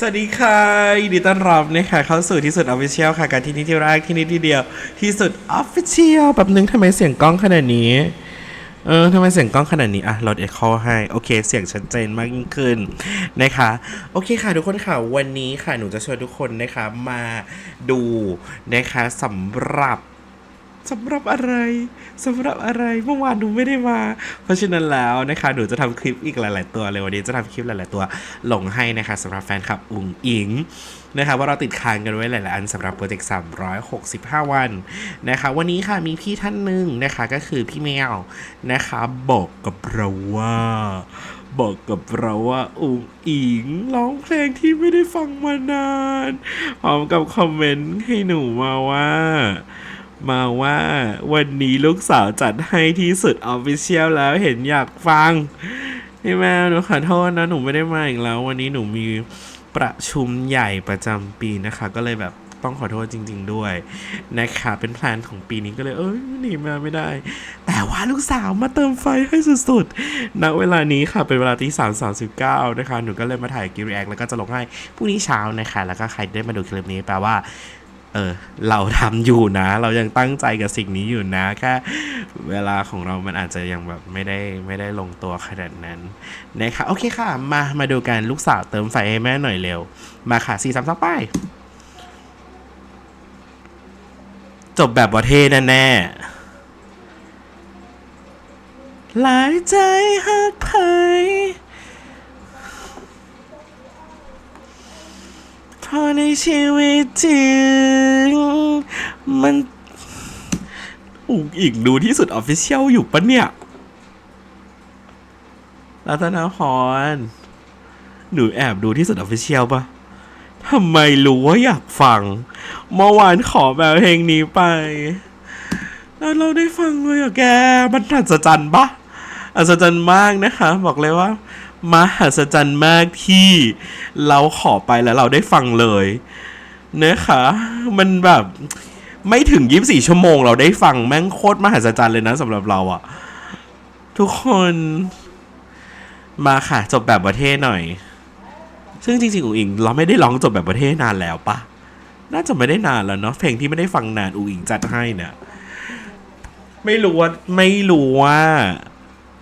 สวัสดีค่ะยินดีต้อนรับนะคะเข้าสู่ที่สุดออฟฟิเชียลค่ะการที่นี่ที่แรกที่นี่ที่เดียว ที่สุดออฟฟิเชียลแบบนึงทำไมเสียงกล้องขนาดนี้ เออทำไมเสียงกล้องขนาดนี้ อะลดเอ็กโคให้ โอเค เสียงชัดเจนมากยิ่งขึ้นนะคะ โอเคค่ะทุกคนค่ะ วันนี้ค่ะหนูจะชวนทุกคนนะคะมาดูนะคะสำหรับ สำหรับอะไรสำหรับอะไรเมื่อวานหนูไม่ได้มา เพราะฉะนั้นแล้วนะคะหนูจะทำคลิปอีกหลาย ๆ ตัวเลยวันนี้จะทำคลิปหลาย ๆ ตัวลงให้นะคะสำหรับแฟนคลับอุ๋งอิงนะคะว่าเราติดค้างกันไว้หลาย ๆ อันสำหรับโปรเจกต์ 365 วันนะคะวันนี้ค่ะมีพี่ท่านหนึ่งนะคะก็คือพี่แมวนะคะบอกกับเราว่าบอกกับเราว่าอุ๋งอิงร้องเพลงที่ไม่ได้ฟังมานานพร้อมกับคอมเมนต์ให้หนูมาว่า มาว่าวันนี้ลูกสาวจัดให้ที่สุดออฟฟิเชียลแล้วเห็นอยากฟังพี่แม่หนูขอโทษนะหนูไม่ได้มาอีกแล้ว วันนี้หนูมีประชุมใหญ่ประจำปีนะคะ ก็เลยแบบต้องขอโทษจริง ๆ ด้วยนะคะเป็นแพลนของปีนี้ก็เลยเอ้ยหนีมาไม่ได้ แต่ว่าลูกสาวมาเติมไฟให้สุดๆณเวลานี้ค่ะเป็นเวลาที่สามสามสิบเก้านะคะ หนูก็เลยมาถ่ายกิรีแอคแล้วก็จะลงให้พรุ่งนี้เช้านะคะ แล้วก็ใครได้มาดูคลิปนี้แปลว่า เออเราทำอยู่นะ เรายังตั้งใจกับสิ่งนี้อยู่นะแค่เวลาของเรามันอาจจะยังแบบไม่ได้ไม่ได้ลงตัวขนาดนั้นนะคะโอเคค่ะ มามาดูกันลูกสาวเติมไฟให้แม่หน่อยเร็ว มาค่ะสี่สามสองไปจบแบบว่าเท่แน่หลายใจหักไผ เพราะในชีวิตจริง มันอุ๋งอิงดูที่สุดออฟฟิเชียลอยู่ปะเนี่ยรัตนาพรหนูแอบดูที่สุดออฟฟิเชียลปะทำไมรู้ว่าอยากฟัง เมื่อวานขอแบบเพลงนี้ไป แล้วเราได้ฟังเลยอะแก มันอัศจรรย์ปะอัศจรรย์มากนะคะ บอกเลยว่า มหัศจรรย์มากที่เราขอไปแล้วเราได้ฟังเลยนะคะ มันแบบไม่ถึง24ชั่วโมงเราได้ฟังแม่งโคตรมหัศจรรย์เลยนะสำหรับเราอะทุกคนมาค่ะ จบแบบประเทศหน่อย ซึ่งจริงๆอุ๋งอิง เราไม่ได้ร้องจบแบบประเทศนานแล้วปะน่าจะไม่ได้นานแล้วเนาะเพลงที่ไม่ได้ฟังนานอุ๋งอิงจัดให้เนี่ยไม่รู้ว่าไม่รู้ว่า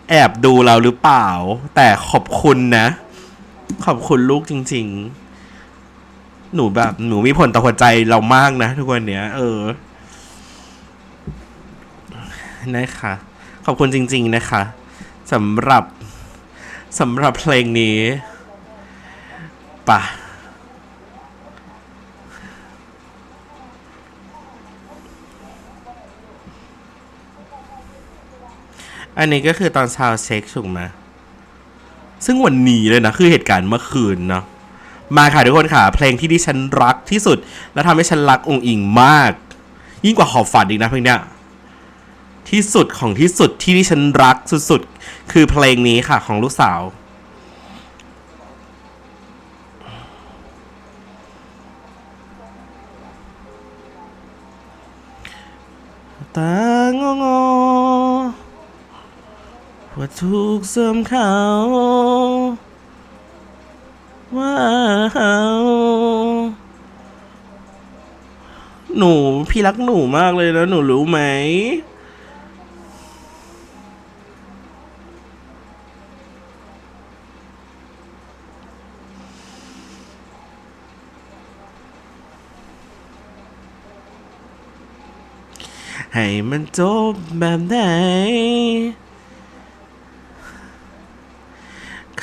แอบดูเราหรือเปล่า แต่ขอบคุณนะ ขอบคุณลูกจริง ๆ หนูแบบหนูมีผลต่อหัวใจเรามากนะ ทุกวันเนี้ย เออนะคะขอบคุณจริง ๆ นะคะสำหรับสำหรับเพลงนี้ป่ะ อันนี้ก็คือตอนซาวเช็คถูกไหมซึ่งวันนี้เลยนะ คือเหตุการณ์เมื่อคืนเนาะมาค่ะทุกคนค่ะ เพลงที่ดิฉันรักที่สุด และทำให้ฉันรักองค์อิงมาก ยิ่งกว่าขอบฝันอีกนะเพลงเนี้ยที่สุดของที่สุดที่ดิฉันรักสุดๆ คือเพลงนี้ค่ะของลูกสาว ตางงอ ว่าถูกเสริมเขาว่าหนูพี่รักหนูมากเลยนะหนูรู้ไหม ให้มันจบแบบไหน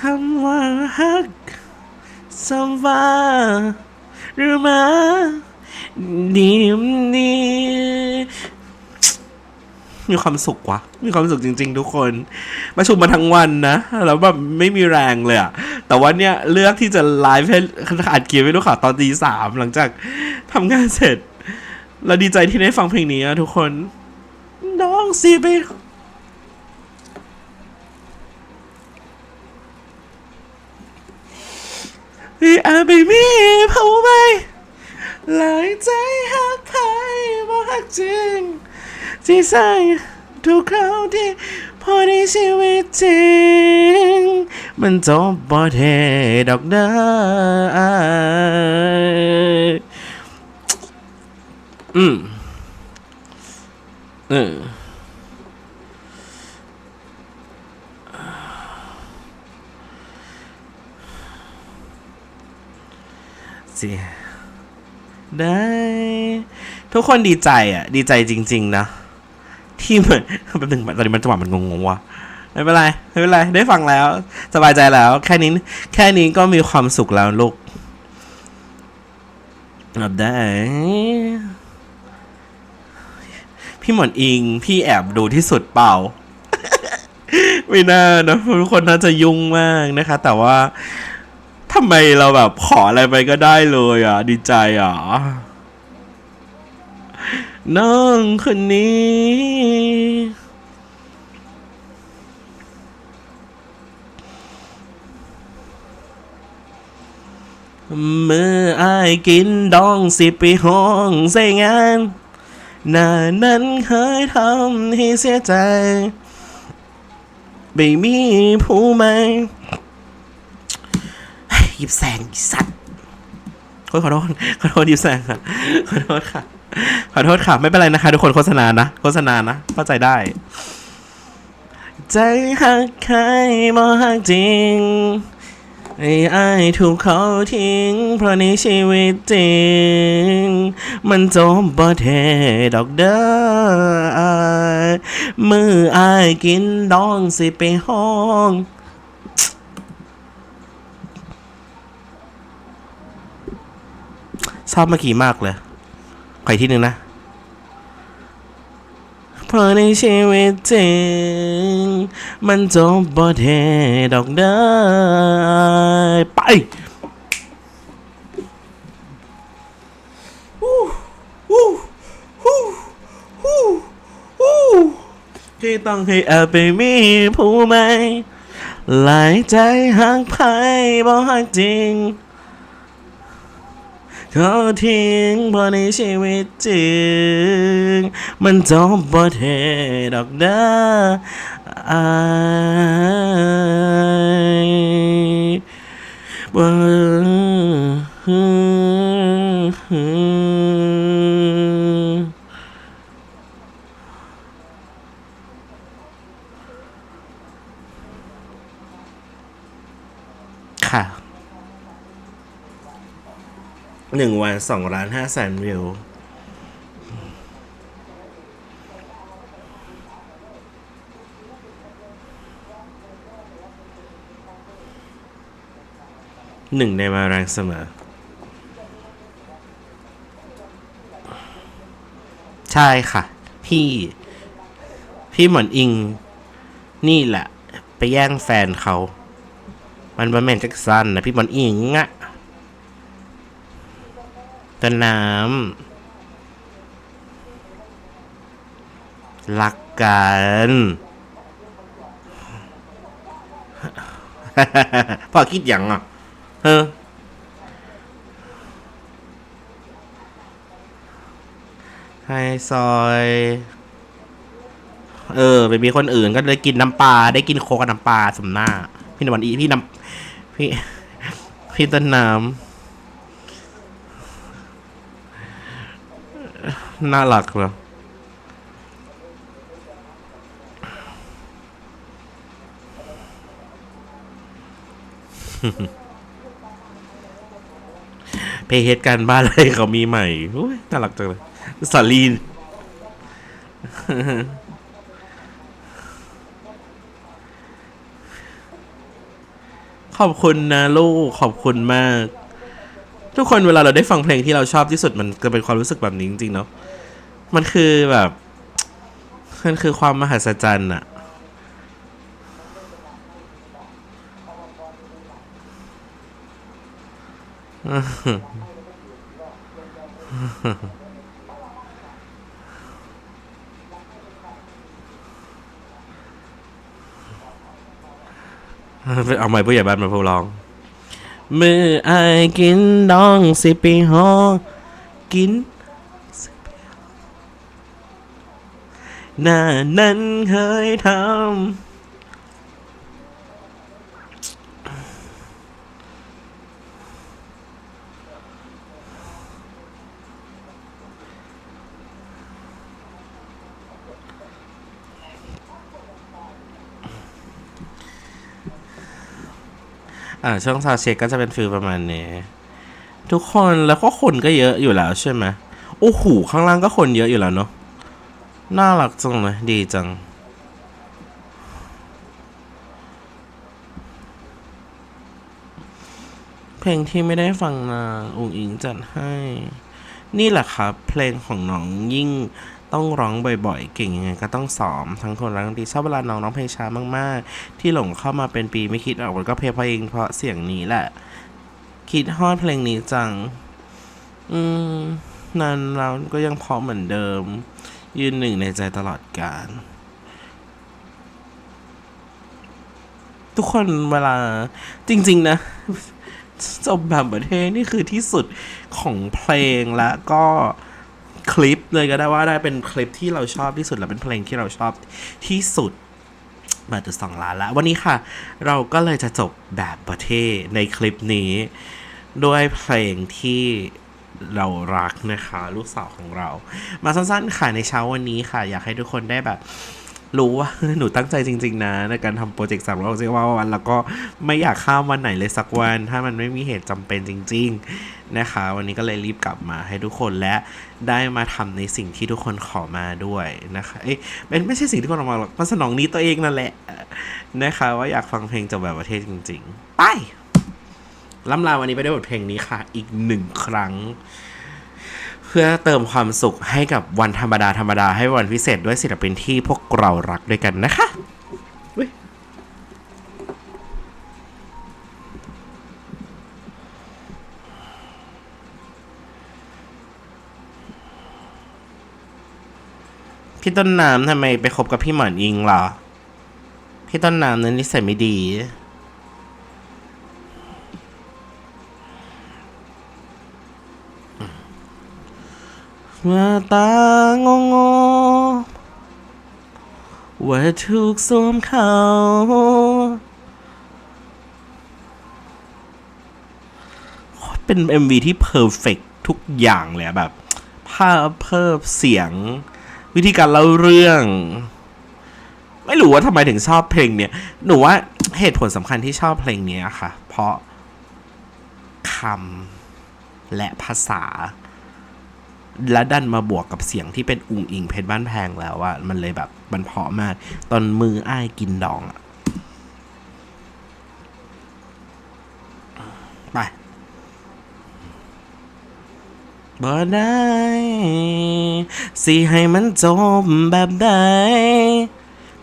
คำว่าฮักสว่าหรือมาดีมดีมีความสุขวะมีความสุขจริง ๆ ทุกคนประชุมมาทั้งวันนะ แล้วแบบไม่มีแรงเลยอะแต่ว่าเนี่ยเลือกที่จะไลฟ์ให้อัดเกียร์ให้ลูกค้าตอนตีสามหลังจากทำงานเสร็จ เราดีใจที่ได้ฟังเพลงนี้อะทุกคน น้องซีไป ที่อาจไม่มีเผาไหมหลายใจหักไพ่บ่หักจริง ที่ใส่ทุกคราวที่พอในชีวิตจริง มันจบบ่เทดอกเด้ออืมเออ สิได้ ทุกคนดีใจอะ ดีใจจริง ๆ นะ ที่เหมือนแป๊บนึงตอนนี้มันจังหวะมันงงๆว่ะไม่เป็นไร ไม่เป็นไร ได้ฟังแล้ว สบายใจแล้ว แค่นี้ แค่นี้ก็มีความสุขแล้วลูกเอาได้ พี่หมอนอิง พี่แอบดูที่สุดเปล่า ไม่น่านะทุกคนน่าจะยุ่งมากนะคะ แต่ว่า ทำไมเราแบบขออะไรไปก็ได้เลยอะ ดีใจอะน้องคนนี้ เมื่ออายกินดองสิไปห้องใส่งานหน้านั้นเคยทำให้เสียใจ ไม่มีผู้ใหม่ เฮ้ยหยิบแสงสัตว์โอ้ยขอโทษขอโทษหยิบแสงค่ะขอโทษค่ะขอโทษค่ะ ไม่เป็นไรนะคะ ทุกคนโฆษณานะโฆษณานะเข้าใจได้ ใจหักใครบ่หักจริงไอ้ไอ้ถูกเขาทิ้ง เพราะในชีวิตจริง มันจบบ่เทดอกเด้ออ้มือไอายกินดองสิไปห้อง ชอบเมื่อกี้มากเลยขออีกทีหนึ่งนะเพราะในชีวิตจริงมันจบบ่เทดอกเด้อไปที่ต้องให้แอบไปมีผู้ใหม่หลายใจหักไพ่บ่หักจริง ขาทิ้งเพราะในชีวิตจริง มันจบบ่เทดอกเด้ออายบ่ค่ะ หนึ่งวันสองล้านห้าแสนวิวหนึ่งในมาแรงเสมอ ใช่ค่ะ พี่ พี่หมอนอิง นี่แหละ ไปแย่งแฟนเขา มันบะแมนแจ็คสันนะพี่หมอนอิงอะ ต้นน้ำรักกันพ่อคิดอย่างอะเออให้ซอย เออไปมีคนอื่นก็ได้กินน้ำปลาได้กินโคกกับน้ำปลาสมหน้า พี่นวันอีพี่น้ำพี่พี่ต้นน้ำ น่ารักเนอเพจเหตุการณ์บ้านอะไรเขามีใหม่โอ้ยน่ารักจังเลยสาลีนขอบคุณนะลูกขอบคุณมาก ทุกคนเวลาเราได้ฟังเพลงที่เราชอบที่สุดมันจะเป็นความรู้สึกแบบนี้จริงๆเนาะ มันคือแบบมันคือความมหัศจรรย์อะเอาใหม่ผู้ใหญ่บ้านมาพูดร้อง มือไอายกินดองสิปีหอกิน หน้านั้นเคยทำอ่าช่องซาเชก็จะเป็นฟิลประมาณนี้ ทุกคนแล้วก็คนก็เยอะอยู่แล้วใช่ไหมโอ้โหข้างล่างก็คนเยอะอยู่แล้วเนาะ น่ารักจังเลยดีจัง เพลงที่ไม่ได้ฟังนานอุ๋งอิงจัดให้ นี่แหละครับ เพลงของน้องยิ่งต้องร้องบ่อยๆ เก่งยังไงก็ต้องซ้อม ทั้งคนร้งดนตรีชอบเวลาน้องร้องเพลงช้ามากๆ ที่หลงเข้ามาเป็นปีไม่คิดออกมันก็เพลงเพราะเองเพราะเสียงนี้แหละ คิดฮอดเพลงนี้จัง อืมนานเราก็ยังเพราะเหมือนเดิม ยืนหนึ่งในใจตลอดกาลทุกคนเวลาจริง ๆ นะจบแบบประเทศนี่คือที่สุดของเพลงและก็คลิปเลยก็ได้ว่าได้เป็นคลิปที่เราชอบที่สุดและเป็นเพลงที่เราชอบที่สุดมาจุดสองล้านล้ววันนี้ค่ะ เราก็เลยจะจบแบบประเทศในคลิปนี้ ด้วยเพลงที่ เรารักนะคะ ลูกสาวของเรา มาสั้นๆค่ะในเช้าวันนี้ค่ะ อยากให้ทุกคนได้แบบรู้ว่าหนูตั้งใจจริง ๆ นะในการทำโปรเจกต์สามร้อยสิบว่าวัน แล้วก็ไม่อยากข้ามวันไหนเลยสักวัน ถ้ามันไม่มีเหตุจำเป็นจริง ๆ นะคะ วันนี้ก็เลยรีบกลับมาให้ทุกคนและได้มาทำในสิ่งที่ทุกคนขอมาด้วยนะคะเอ้ยเป็นไม่ใช่สิ่งที่คนขอมาหรอกมันสนองนี้ตัวเองนั่นแหละนะคะ ว่าอยากฟังเพลงจบแบบประเทศจริง ๆ ไป ล่ำลาวันนี้ไปด้วยบทเพลงนี้ค่ะ อีกหนึ่งครั้ง เพื่อเติมความสุขให้กับวันธรรมดาธรรมดาให้วันพิเศษด้วยศิลปินที่พวกเรารักด้วยกันนะคะพี่ต้นน้ำทำไมไปคบกับพี่หมอนอิงล่ะ พี่ต้นน้ำนั้นนิสัยไม่ดี เมื่อตางงๆว่าถูกสวมเขาเป็น MV ที่เพอร์เฟกทุกอย่างเลยอะแบบ ภาพเพิ่มเสียง วิธีการเล่าเรื่อง ไม่รู้ว่าทำไมถึงชอบเพลงเนี้ยหนูว่าเหตุผลสำคัญที่ชอบเพลงนี้ค่ะ เพราะคำและภาษา และดันมาบวกกับเสียงที่เป็นอุงอิงเพชรบ้านแพงแล้วอะมันเลยแบบมันเพาะมาก ตอนมืออ้ายกินดองอะไปบ่ได้สิให้มันจบแบบใด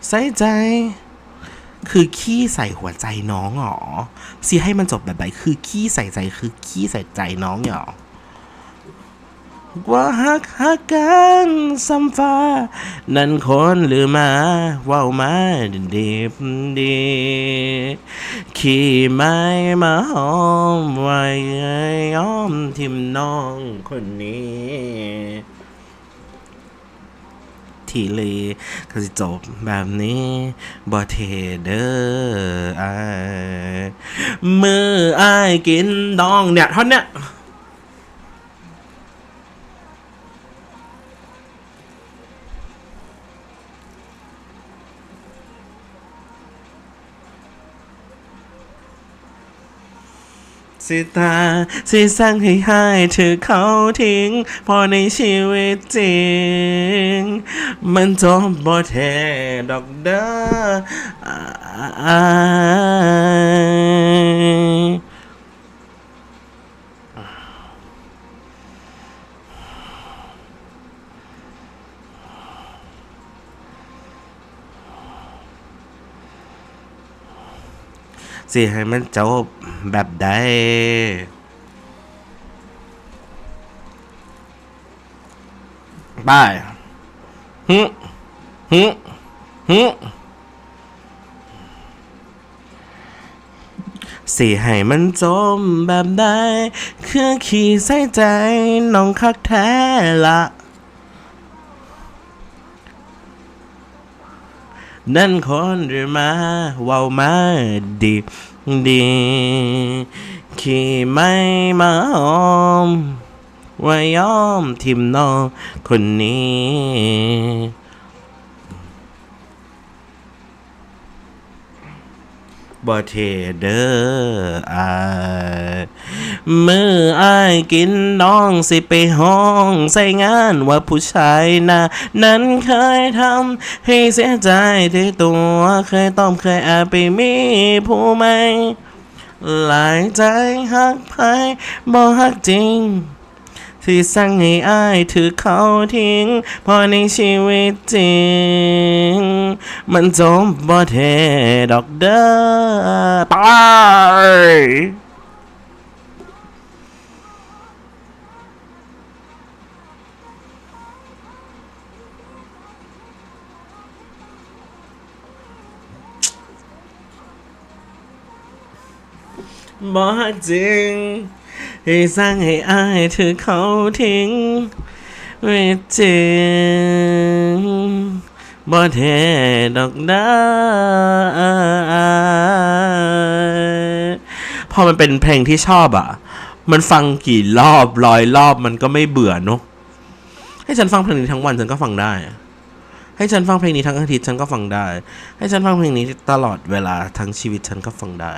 ใส่ใจ คือขี้ใส่หัวใจน้องหรอสิให้มันจบแบบใดคือขี้ใส่ใจคือขี้ใส่ใจน้องหรอ ว่าฮักฮักกันซ้ำฟ้า นั่นคนหรือมาเว้ามาดีบดีขี่ไม้มาหอมไว้ย้อมทิมน้องคนนี้ ทีเลยก็จะจบแบบนี้บอเทเดอร์อมืออายกินดองเนี่ยท่อนเนี้ย สิตาสิสั่งให้หายเธอเขาทิ้ง พอในชีวิตจริง มันจบบ่แท้ดอกเด้อ สิให้มันจบแบบใดไปฮึฮึฮึสิให้มันจมแบบใดคือขี้ใส่ใจน้องคักแท้ละ นั่นคนหรือมาเว้ามาดีดีขี่ไม่มาอมว่ายอมทิมน้องคนนี้ บ่เทเดออายมืออายกินน้องสิไปห้องใส่งานว่าผู้ชายนะนั้นเคยทำให้เสียใจที่ตัวเคยต้อมเคยแอบไปมีผู้ใหม่หลายใจหักไผบ่หักจริง ที่สั่งให้อายถือเขาทิ้งเพอในชีวิตจริง มันจบบ่เทดอกเด้อตายบ่หักจริง ให้สร้างให้อายถือเขาทิ้งไม่จริงบ่เทดอกดาพอมันเป็นเพลงที่ชอบอะ มันฟังกี่รอบร้อยรอบมันก็ไม่เบื่อเนอะให้ฉันฟังเพลงนี้ทั้งวันฉันก็ฟังได้ ให้ฉันฟังเพลงนี้ทั้งอาทิตย์ฉันก็ฟังได้ ให้ฉันฟังเพลงนี้ตลอดเวลาทั้งชีวิตฉันก็ฟังได้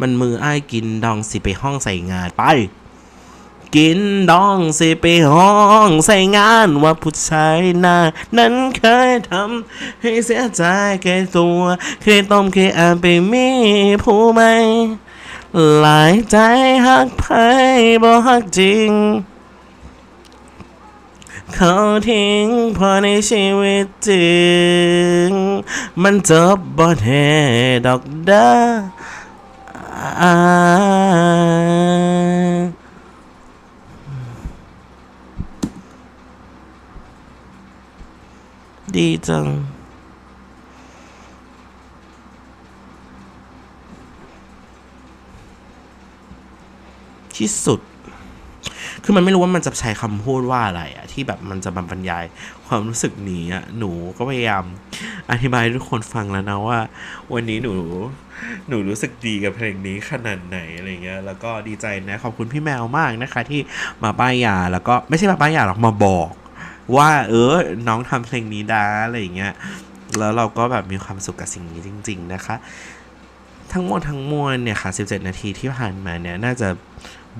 มันมืออ้ายกินดองสิไปห้องใส่งานไป กินดองสิไปห้องใส่งานว่าผู้ชายหน้านั้นเคยทำให้เสียใจแก่ตัว เคยต้มเคยอ่านไปมีผู้ใหม่หลายใจหักไพ่บ่หักจริงเขาทิ้งพอในชีวิตจริง มันจบบ่แท้ดอกเด้ออ่า ดีจังที่สุด คือมันไม่รู้ว่ามันจะใช้คำพูดว่าอะไรอะที่แบบมันจะมาบรรยายความรู้สึกนี้อะหนูก็พยายามอธิบายทุกคนฟังแล้วนะว่า วันนี้หนูหนูรู้สึกดีกับเพลงนี้ขนาดไหนอะไรเงี้ยแล้วก็ดีใจนะขอบคุณพี่แมวมากนะคะ ที่มาป้ายยาแล้วก็ไม่ใช่มาป้ายยาหรอกมาบอก ว่าเออน้องทำเพลงนี้ดาอะไรเงี้ยแล้วเราก็แบบมีความสุขกับสิ่งนี้จริง ๆ นะคะ ทั้งหมดทั้งมวลเนี่ยค่ะ 17 นาทีที่ผ่านมาเนี่ย น่าจะ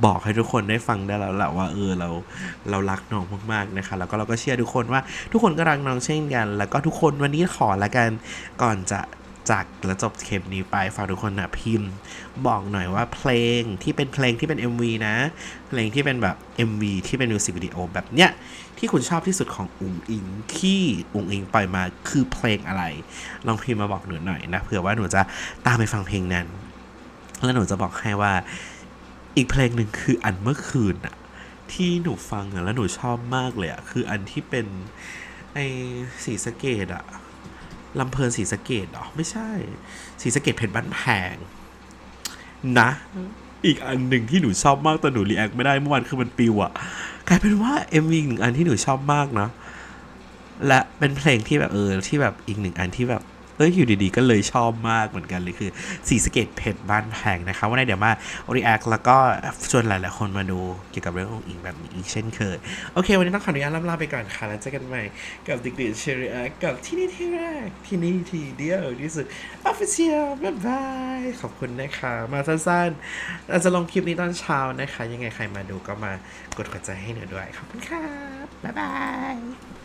บอกให้ทุกคนได้ฟังได้แล้วแหละว่าเออเราเรารักน้องมากๆนะคะ แล้วก็เราก็เชื่อทุกคนว่าทุกคนก็รักน้องเช่นกัน แล้วก็ทุกคนวันนี้ขอละกันก่อนจะจากและจบเทปนี้ไปฝากทุกคนนะพิมพ์ บอกหน่อยว่าเพลงที่เป็นเพลงที่เป็น MV นะ เพลงที่เป็นแบบ MV ที่เป็นมิวสิกวิดีโอแบบเนี้ยที่คุณชอบที่สุดของอุ๋งอิงที่อุ๋งอิงปล่อยมาคือเพลงอะไร ลองพิมพ์มาบอกหนูหน่อยนะเผื่อว่าหนูจะตามไปฟังเพลงนั้น แล้วหนูจะบอกให้ว่า อีกเพลงหนึ่งคืออันเมื่อคืนอะที่หนูฟังอะแล้วหนูชอบมากเลยอะคืออันที่เป็นไอสีสเกตอะลำเพลินสีสเกตเหรอ ไม่ใช่สีสเกตเพชรบ้านแพง นะ อีกอันหนึ่งที่หนูชอบมากแต่หนูรีแอคไม่ได้เมื่อวานคือมันปิวอะกลายเป็นว่า MV อีหนึ่งอันที่หนูชอบมากนะ และเป็นเพลงที่แบบเออที่แบบอีกหนึ่งอันที่แบบ เอ้ยอยู่ดีๆ ก็เลยชอบมากเหมือนกันเลยคือสีสเกตเพชรบ้านแพงนะคะวันนี้เดี๋ยวมา react แล้วก็ชวนหลายๆคนมาดูเกี่ยวกับเรื่องของอิงแบบนี้อีกเช่นเคย โอเค วันนี้ต้องขออนุญาตล่ำลาไปก่อนค่ะ แล้วเจอกันใหม่กับดิกดิเชอรีแอคกับที่นี่ที่แรกที่นี่ทีเดียวที่สุด official บ๊ายบายขอบคุณนะคะ มาสั้นๆอาจจะลงคลิปนี้ตอนเช้านะคะ ยังไงใครมาดูก็มากดหัวใจให้หนูด้วยขอบคุณครับบ๊ายบาย